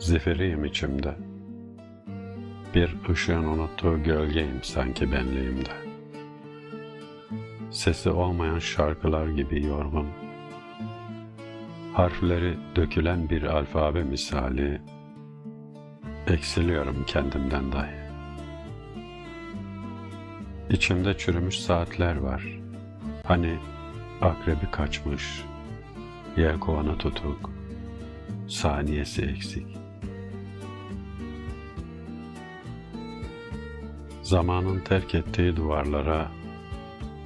Zifiriyim içimde. Bir ışığın unuttuğu gölgeyim sanki benliğimde. Sesi olmayan şarkılar gibi yorgun. Harfleri dökülen bir alfabe misali. Eksiliyorum kendimden dahi. İçimde çürümüş saatler var. Hani akrebi kaçmış, yelkovanı tutuk, saniyesi eksik. Zamanın terk ettiği duvarlara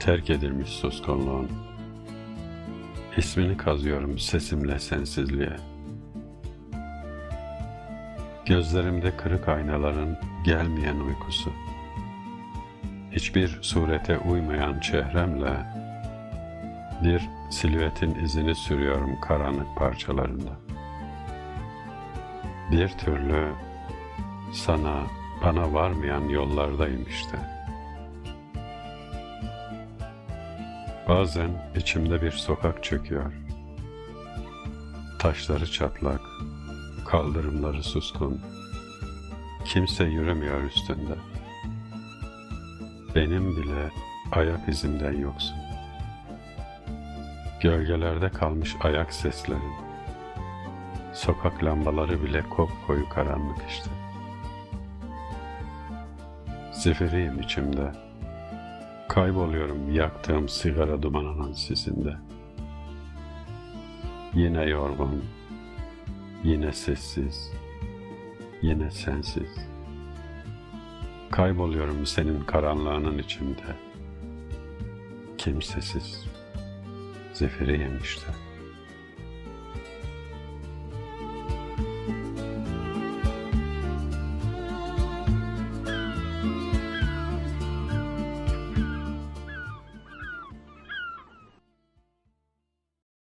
terk edilmiş suskunluğun. İsmini kazıyorum sesimle sensizliğe. Gözlerimde kırık aynaların gelmeyen uykusu. Hiçbir surete uymayan çehremle bir silüetin izini sürüyorum karanlık parçalarında. Bir türlü sana, bana varmayan yollardayım işte. Bazen içimde bir sokak çöküyor. Taşları çatlak, kaldırımları suskun. Kimse yürümüyor üstünde. Benim bile ayak izimden yoksun. Gölgelerde kalmış ayak seslerin. Sokak lambaları bile koyu karanlık işte. Zifiriyim içimde. Kayboluyorum yaktığım sigara dumanının sisinde. Yine yorgun, yine sessiz, yine sensiz. Kayboluyorum senin karanlığının içinde. Kimsesiz, zifiriyim işte.''